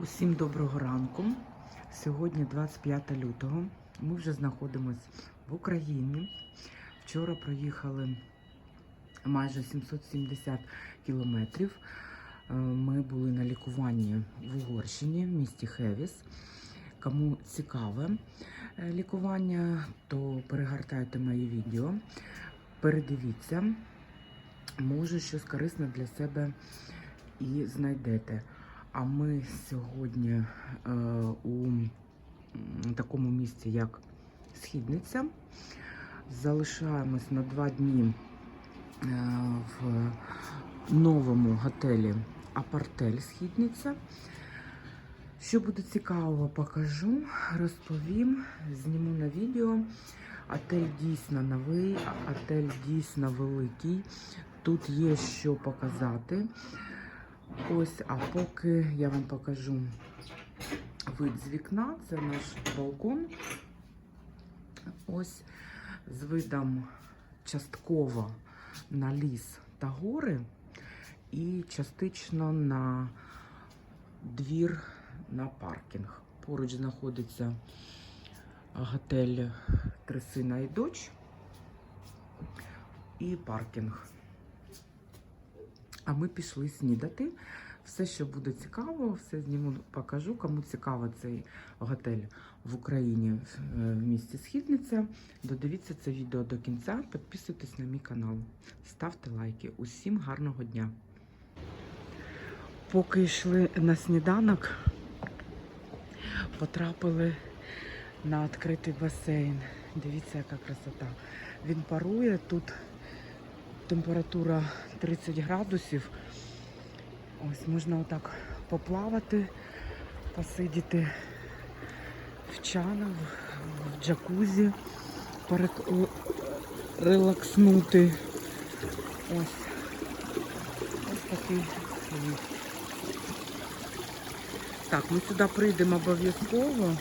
Усім доброго ранку. Сьогодні 25 лютого. Ми вже знаходимося в Україні. Вчора проїхали майже 770 кілометрів. Е, Ми були на лікуванні в Угорщині, в місті Хевіс. Кому цікаве е, лікування, то перегортайте мої відео, передивіться. Може, щось корисне для себе і знайдете. А ми сьогодні е, у такому місці, як Східниця. Залишаємось на два дні е, в новому готелі Апартель Східниця. Що буде цікавого, покажу, розповім, зніму на відео. Отель дійсно новий, отель дійсно великий. Тут є що показати. Ось, а поки я вам покажу вид з вікна, це наш балкон. Ось з видом частково на ліс та гори, і частично на двір на паркінг. Поруч знаходиться готель Три сина і доч і паркінг. А ми пішли снідати. Все, що буде цікаво, все зніму, покажу. Кому цікаво цей готель в Україні е, в місті Східниця. Додивіться це відео до кінця. Підписуйтесь на мій канал, ставте лайки. Усім гарного дня. Поки йшли на сніданок, потрапили на відкритий басейн. Дивіться, яка красота. Він парує тут температура 30 градусів. Ось можна отак поплавати, посидіти в чанах, в джакузі, перек... релакснути. Ось. Ось такий вид. Так, ми сюди прийдемо обов'язково.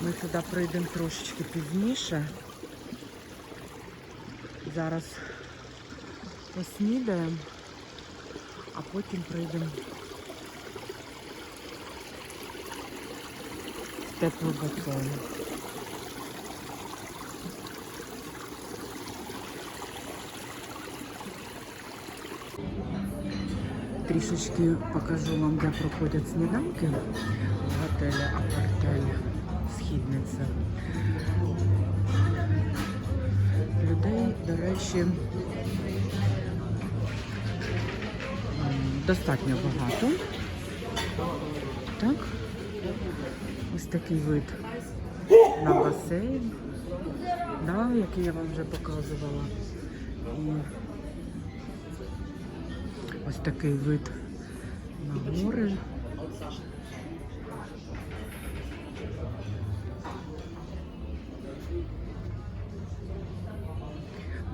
Ми сюди прийдемо трошечки пізніше. Зараз поснідаємо, а потім прийдемо в теплий басейн. Трішечки покажу вам, де проходять сніданки в готелі Апартель Східниця. Людей, до речі, достатньо багато. Так, ось такий вид на басейн, да, який я вам вже показувала. І ось такий вид на гори.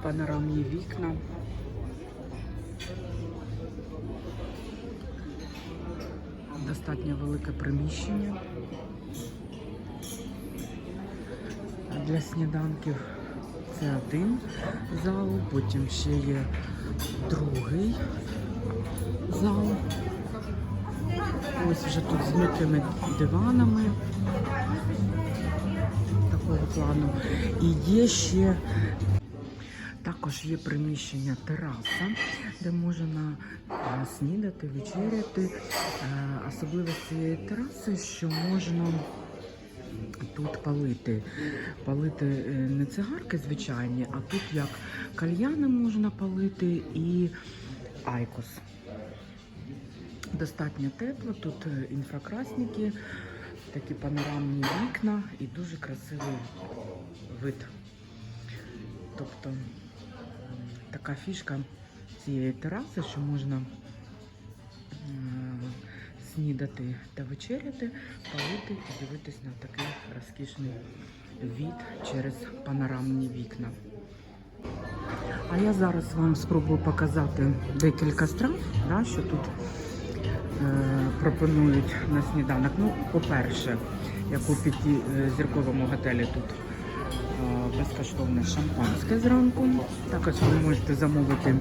Панорамні вікна. Достатньо велике приміщення для сніданків. Це один зал, потім ще є другий зал. Ось вже тут з м'якими диванами такого плану. І є ще також є приміщення тераса, де можна снідати, вечеряти. Е, Особливість цієї тераси, що можна тут палити. Палити е, не цигарки звичайні, а тут як кальяни можна палити і айкос. Достатньо тепло, тут е, інфракрасники, такі панорамні вікна і дуже красивий вид. Тобто така фішка цієї тераси, що можна м, снідати та вечеряти, палити і дивитись на такий розкішний від через панорамні вікна. А я зараз вам спробую показати декілька страв, да, що тут е, пропонують на сніданок. Ну, по-перше, як у п'ятизірковому готелі тут е, безкоштовне шампанське зранку. Також ви можете замовити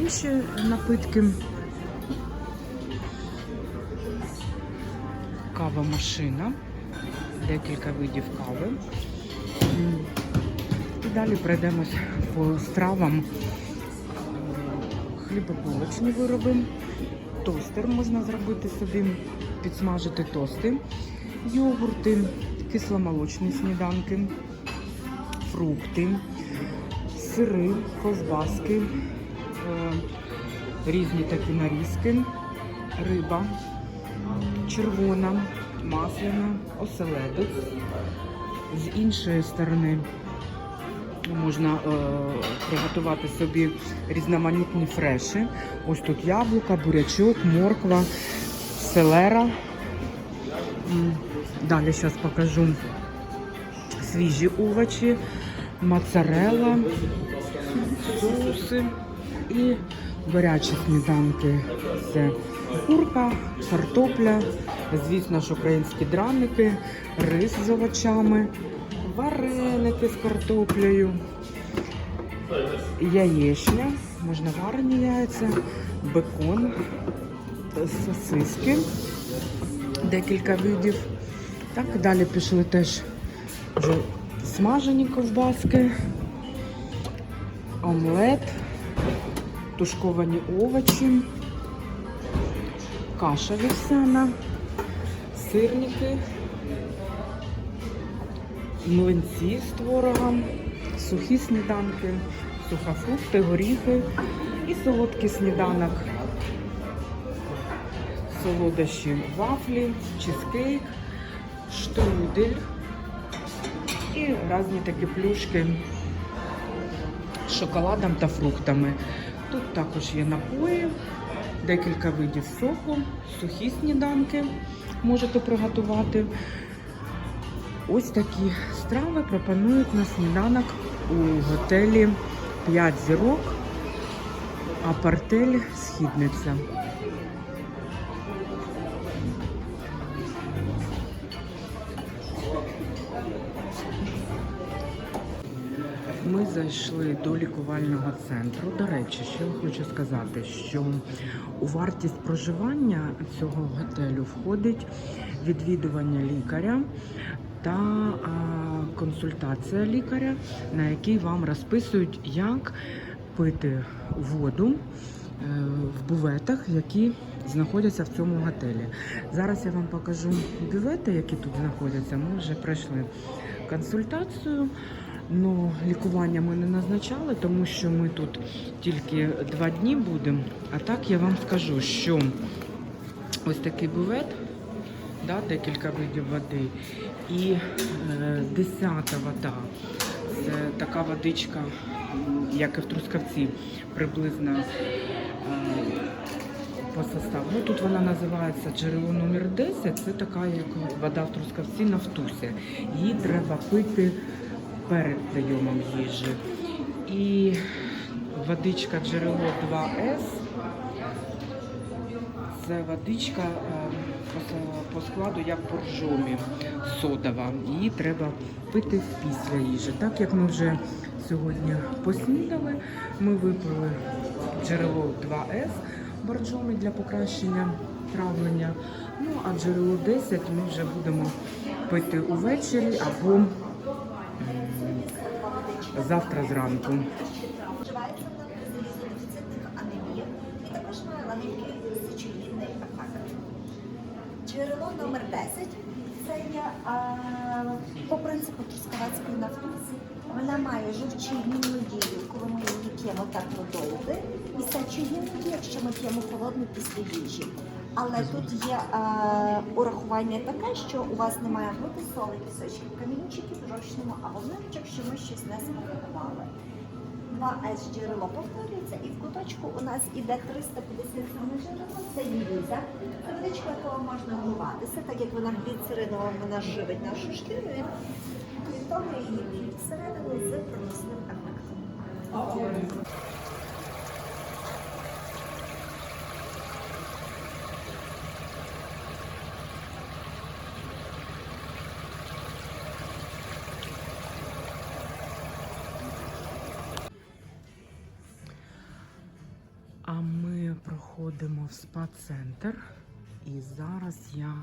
інші напитки. кава машина, декілька видів кави. І далі пройдемось по стравам. Хлібобулочні вироби, тостер можна зробити собі, підсмажити тости, йогурти, кисломолочні сніданки, фрукти, сири, ковбаски, різні такі нарізки, риба, червона, масляна, оселедець. З іншої сторони можна е, приготувати собі різноманітні фреші. Ось тут яблука, бурячок, морква, селера. Далі зараз покажу свіжі овочі, моцарелла, соуси і гарячі сніданки. Це курка, картопля, звісно ж, українські драники, рис з овочами, вареники з картоплею, яєчня, можна варені яйця, бекон, сосиски, декілька видів. Так, далі пішли теж вже смажені ковбаски, омлет, тушковані овочі, каша вівсяна, сирники, млинці з творогом, сухі сніданки, сухофрукти, горіхи і солодкий сніданок. Солодощі, вафлі, чизкейк, штрудель і різні такі плюшки з шоколадом та фруктами. Тут також є напої, декілька видів соку, сухі сніданки можете приготувати. Ось такі страви пропонують на сніданок у готелі 5 зірок, апартель Східниця. Зайшли до лікувального центру. До речі, що хочу сказати, що у вартість проживання цього готелю входить відвідування лікаря та консультація лікаря, на якій вам розписують, як пити воду е, в буветах, які знаходяться в цьому готелі. Зараз я вам покажу бювети, які тут знаходяться. Ми вже пройшли консультацію. Ну, лікування ми не назначали, тому що ми тут тільки два дні будемо. А так я вам скажу, що ось такий бувет, да, декілька видів води. І е, десята вода. Це така водичка, як і в Трускавці, приблизно е, по составу. Ну, тут вона називається джерело номер 10. Це така, як вода в Трускавці на втусі. Її треба пити перед прийомом їжі. І водичка джерело 2С. Це водичка е, по складу як боржомі содова. Її треба пити після їжі. Так як ми вже сьогодні поснідали, ми випили джерело 2С боржомі для покращення травлення. Ну а джерело 10 ми вже будемо пити увечері або завтра зранку. Також має ланенький сечогінний ефект. Джерело номер 10 це є а, по принципу трускавецької нафтузи. Вона має жовчогінну дію, коли ми її п'ємо так водолити, і сечогінну дію, якщо ми п'ємо холодну після їжі. Але тут є а, урахування таке, що у вас немає бути соли, пісочків, камінчиків, жовчному або нирчик, що ми щось не смакували. 2С джерело повторюється, і в куточку у нас іде 350 грам джерело, це ліза. Це водичка, якого можна вмиватися, так як вона гліцеринова, вона живить нашу шкіру. і Крім того, її всередину з проносним ефектом. А ми проходимо в спа-центр. І зараз я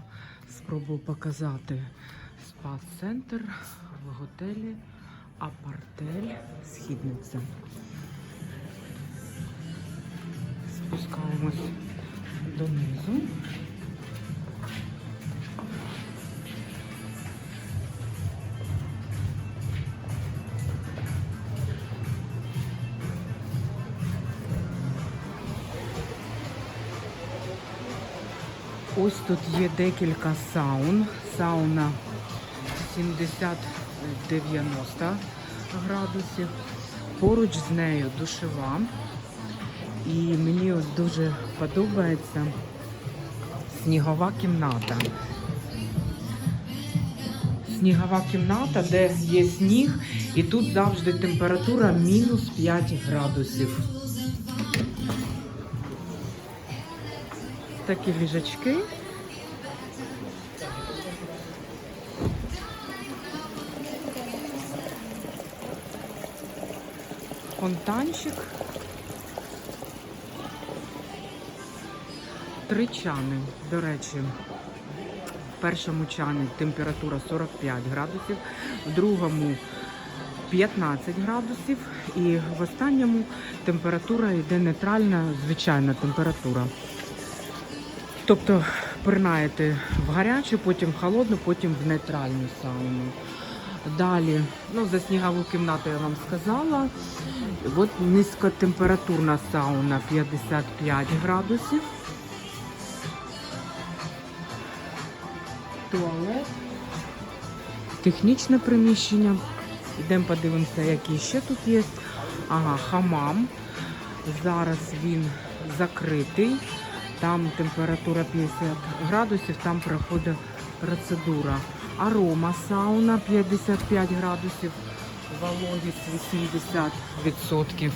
спробую показати спа-центр в готелі Апартель Східниця. Спускаємось донизу. Ось тут є декілька саун. Сауна 70-90 градусів. Поруч з нею душева. І мені ось дуже подобається снігова кімната. Снігова кімната, де є сніг, і тут завжди температура мінус 5 градусів. Такі ліжачки. Фонтанчик. Три чани, до речі. В першому чані температура 45 градусів, в другому 15 градусів і в останньому температура йде нейтральна, звичайна температура. Тобто пирнаєте в гарячу, потім в холодну, потім в нейтральну сауну. Далі, ну за снігову кімнату я вам сказала. От низькотемпературна сауна 55 градусів. Туалет. Технічне приміщення. Йдемо подивимося, які ще тут є. Ага, хамам. Зараз він закритий. Там температура 50 градусів, там проходить процедура. Арома сауна 55 градусів, вологість 80%.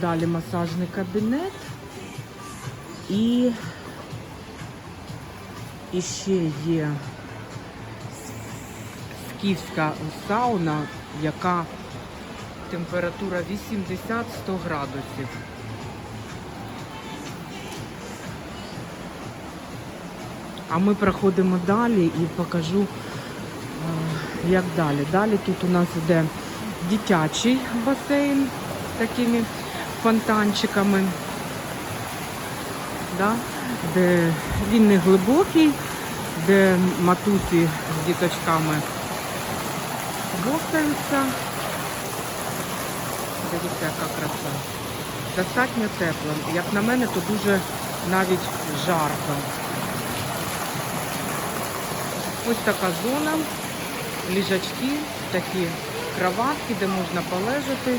Далі масажний кабінет. І, і ще є скіфська сауна, яка температура 80-100 градусів. А ми проходимо далі і покажу, е, як далі. Далі тут у нас іде дитячий басейн з такими фонтанчиками. Да? Де він не глибокий, де матусі з діточками бовтаються. Дивіться, яка краса. Достатньо тепло. Як на мене, то дуже навіть жарко. Ось така зона, ліжачки, такі кроватки, де можна полежати,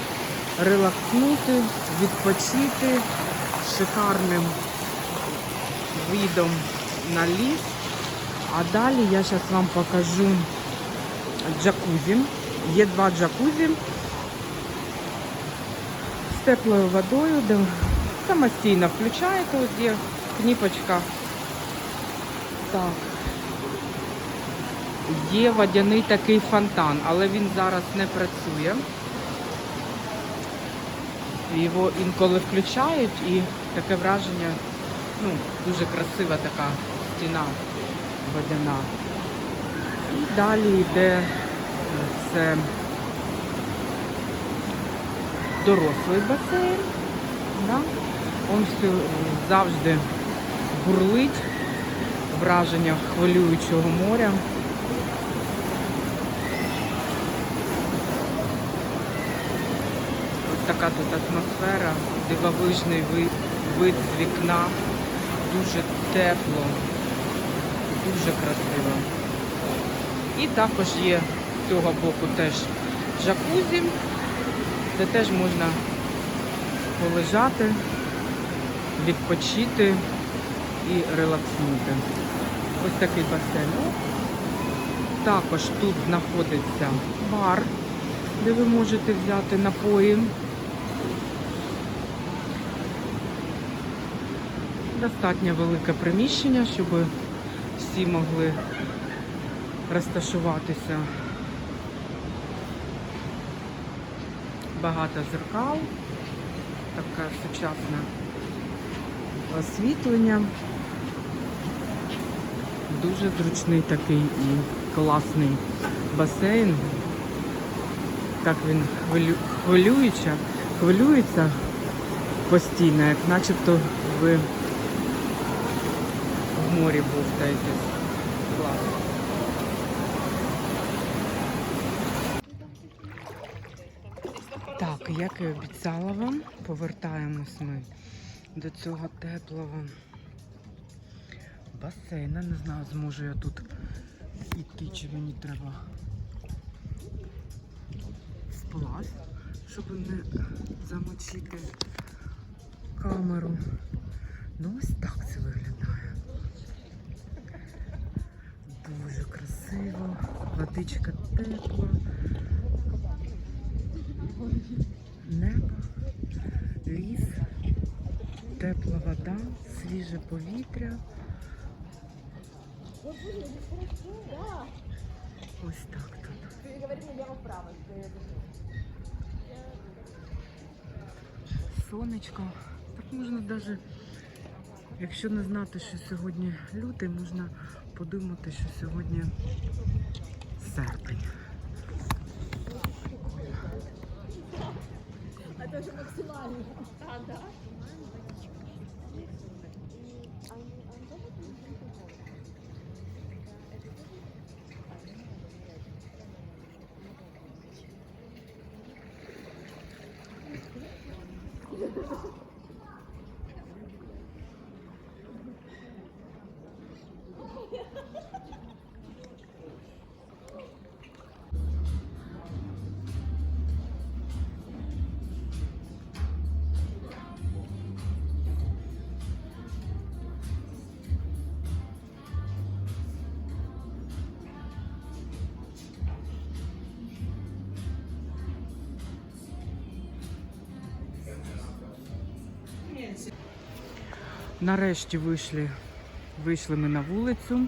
релакснути, відпочити з шикарним видом на ліс. А далі я зараз вам покажу джакузі. Є два джакузі теплою водою, де самостійно включаєте, ось є кніпочка. Так. Є водяний такий фонтан, але він зараз не працює. Його інколи включають і таке враження, ну, дуже красива така стіна водяна. І далі йде це дорослий басейн. Да? Он е, завжди бурлить, враження хвилюючого моря. Ось така тут атмосфера, дивовижний вид з вікна, дуже тепло, дуже красиво. І також є з цього боку теж джакузі, де теж можна полежати, відпочити і релакснути. Ось такий басейн. Також тут знаходиться бар, де ви можете взяти напої. Достатньо велике приміщення, щоб всі могли розташуватися. Багато зеркал, така сучасна освітлення. Дуже зручний такий і класний басейн. Так він хвилю... хвилююча, хвилюється постійно, як начебто ви в морі бовтаєтесь. Клас. Так, як і обіцяла вам, повертаємось ми до цього теплого басейна. Не знаю, зможу я тут іти, чи мені треба сплав, щоб не замочити камеру. Ну ось так це виглядає. Дуже красиво, водичка тепла. Тепла вода, свіже повітря. Ось так тут. Сонечко. Так можна навіть, якщо не знати, що сьогодні лютий, можна подумати, що сьогодні серпень. Нарешті вийшли, вийшли ми на вулицю.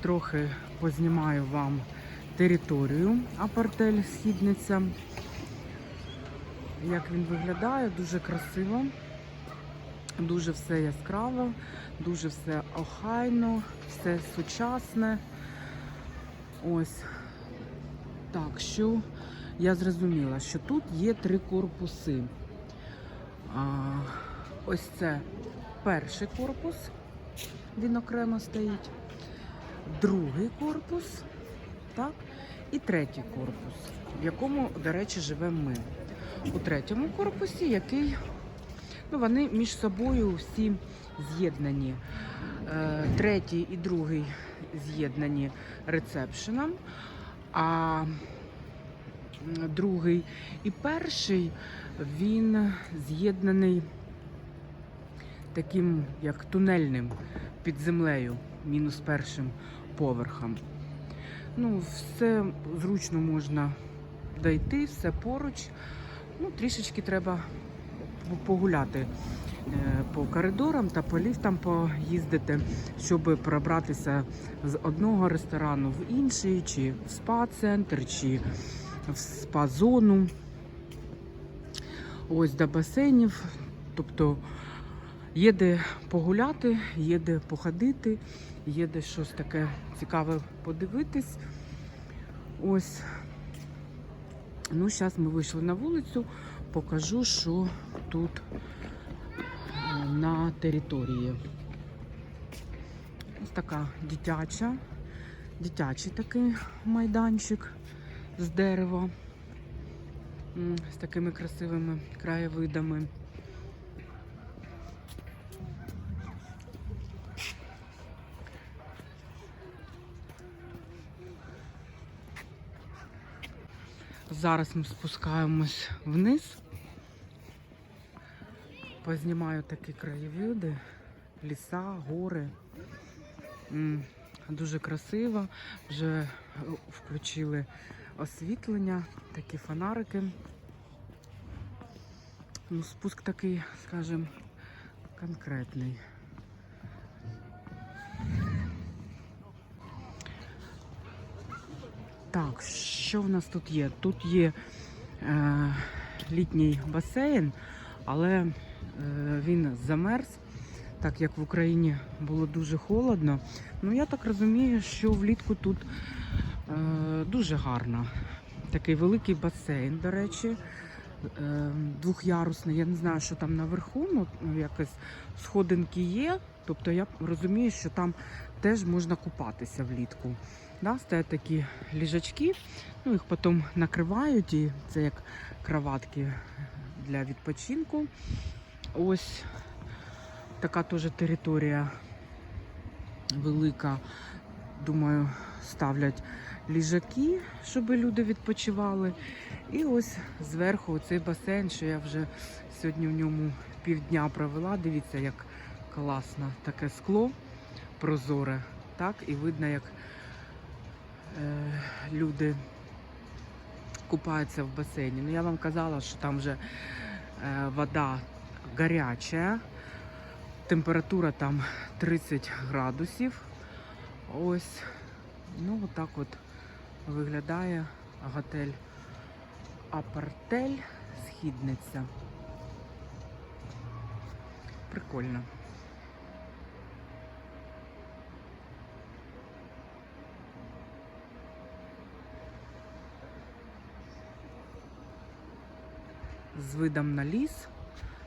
Трохи познімаю вам територію апартель Східниця. Як він виглядає, дуже красиво, дуже все яскраво, дуже все охайно, все сучасне. Ось так, що я зрозуміла, що тут є три корпуси. А, ось це перший корпус, він окремо стоїть, другий корпус, так, і третій корпус, в якому, до речі, живемо ми. У третьому корпусі, який, ну, вони між собою всі з'єднані. Е, третій і другий з'єднані рецепшеном, а другий і перший він з'єднаний таким як тунельним під землею, мінус першим поверхом. Ну, все зручно можна дойти, все поруч. Ну, трішечки треба погуляти е, по коридорам та по ліфтам поїздити, щоб пробратися з одного ресторану в інший, чи в спа-центр, чи в спа-зону. Ось до басейнів. Тобто є де погуляти, є де походити, є де щось таке цікаве подивитись. Ось. Ну, зараз ми вийшли на вулицю, покажу, що тут е, на території. Ось така дитяча, дитячий такий майданчик з дерева, з такими красивими краєвидами. Зараз ми спускаємось вниз. Познімаю такі краєвиди, ліса, гори. Дуже красиво. Вже е, включили освітлення, такі фонарики. Ну, спуск такий, скажімо, конкретний. Так, що в нас тут є? Тут є е, літній басейн, але е, він замерз, так як в Україні було дуже холодно. Ну я так розумію, що влітку тут е, дуже гарно. Такий великий басейн, до речі, е, двохярусний. Я не знаю, що там наверху, ну якось сходинки є. Тобто я розумію, що там теж можна купатися влітку. Да, стоять такі ліжачки, ну їх потім накривають, і це як кроватки для відпочинку. Ось така теж територія велика. Думаю, ставлять ліжаки, щоб люди відпочивали. І ось зверху цей басейн, що я вже сьогодні в ньому півдня провела. Дивіться, як класно таке скло прозоре. Так, і видно, як е, люди купаються в басейні. Ну, я вам казала, що там вже е, вода гаряча, температура там 30 градусів. Ось, ну отак от виглядає готель Апартель Східниця. Прикольно. З видом на ліс,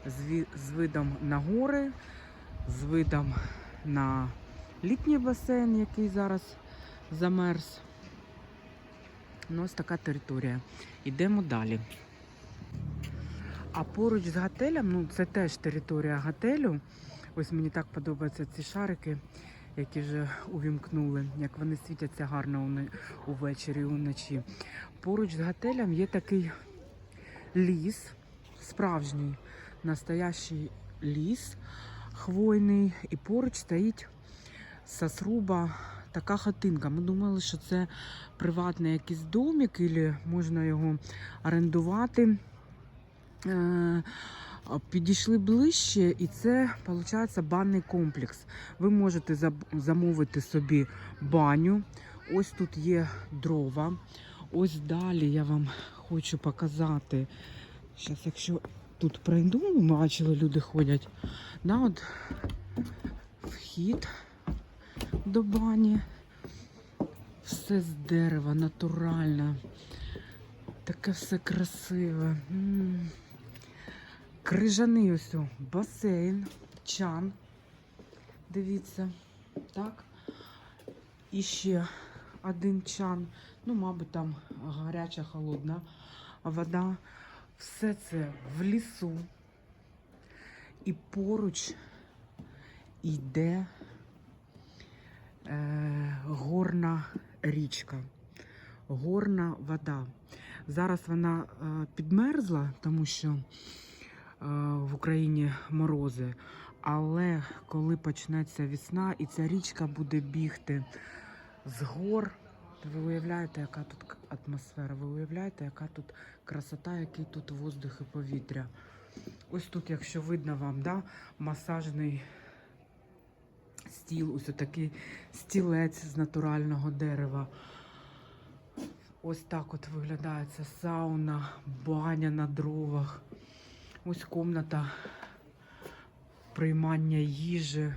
з, видом на гори, з видом на літній басейн, який зараз замерз. Ну, ось така територія. Йдемо далі. А поруч з готелем, ну це теж територія готелю. Ось мені так подобаються ці шарики, які вже увімкнули, як вони світяться гарно увечері уночі. Поруч з готелем є такий ліс, справжній настоящий ліс хвойний, і поруч стоїть сосруба, така хатинка. Ми думали, що це приватний якийсь домик, або можна його орендувати. Е, Підійшли ближче, і це виходить банний комплекс. Ви можете замовити собі баню. Ось тут є дрова. Ось далі я вам хочу показати. Зараз, якщо тут пройду, ви бачили, люди ходять. Да, от вхід до бані. Все з дерева, натуральне. Таке все красиве. Крижаний ось басейн, чан. Дивіться, так. І ще один чан. Ну, мабуть, там гаряча, холодна вода. Все це в лісу. І поруч йде е, горна річка, горна вода. Зараз вона е, підмерзла, тому що е, в Україні морози. Але коли почнеться весна і ця річка буде бігти з гор, ви уявляєте, яка тут атмосфера, ви уявляєте, яка тут красота, який тут воздух і повітря. Ось тут, якщо видно вам, да, масажний стіл, ось такий стілець з натурального дерева. Ось так от виглядає ця сауна, баня на дровах. Ось комната приймання їжі,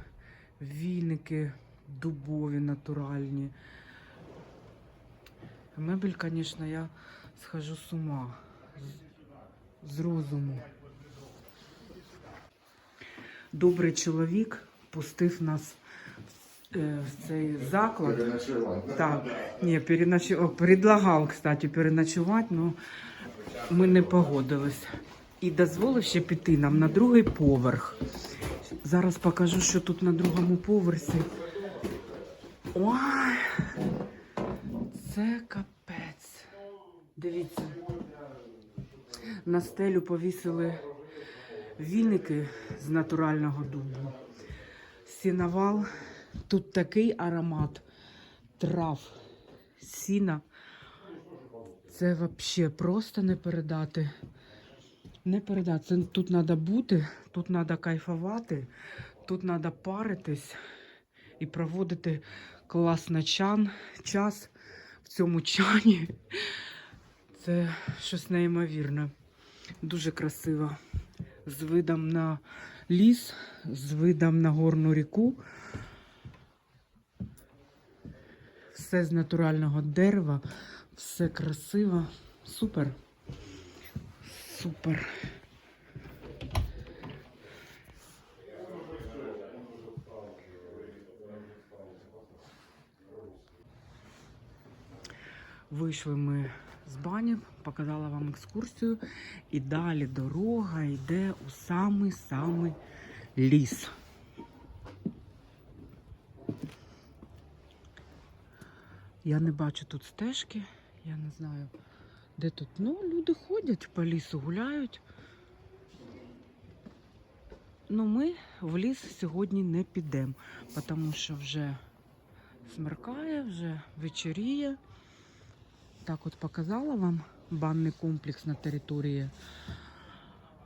віники дубові натуральні. Мебель, звісно, я схожу з ума, з, з розуму. Добрий чоловік пустив нас е, в цей заклад. Переночевать. Так, ні, переноч... О, предлагав, кстати, переночувати, але ми не погодились. І дозволив ще піти нам на другий поверх. Зараз покажу, що тут на другому поверсі. Ой, це капець. Дивіться. На стелю повісили віники з натурального дубу. Сіновал. Тут такий аромат трав, сіна. Це взагалі просто не передати. Не передати. Це тут треба бути, тут треба кайфувати, тут треба паритись і проводити класно чан, час цьому чані. Це щось неймовірне. Дуже красиво. З видом на ліс з видом на горну ріку. Все з натурального дерева, все красиво. Супер. Супер. Вийшли ми з бані, показала вам екскурсію, і далі дорога йде у самий-самий ліс. Я не бачу тут стежки, я не знаю, де тут. Ну, люди ходять по лісу, гуляють. Ну, ми в ліс сьогодні не підемо, тому що вже смеркає, вже вечоріє. Так от показала вам банний комплекс на території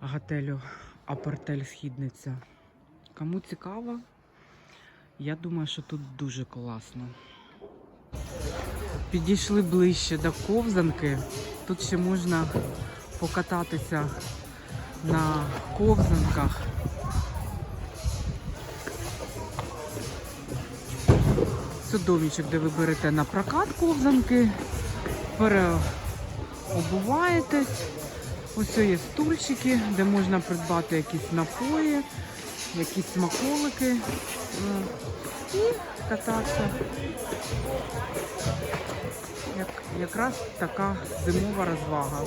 готелю Апартель Східниця. Кому цікаво, я думаю, що тут дуже класно. Підійшли ближче до ковзанки. Тут ще можна покататися на ковзанках. Це домічок, де ви берете на прокат ковзанки, переобуваєтесь. Ось є стульчики, де можна придбати якісь напої, якісь смаколики е, і кататися. Як, якраз така зимова розвага.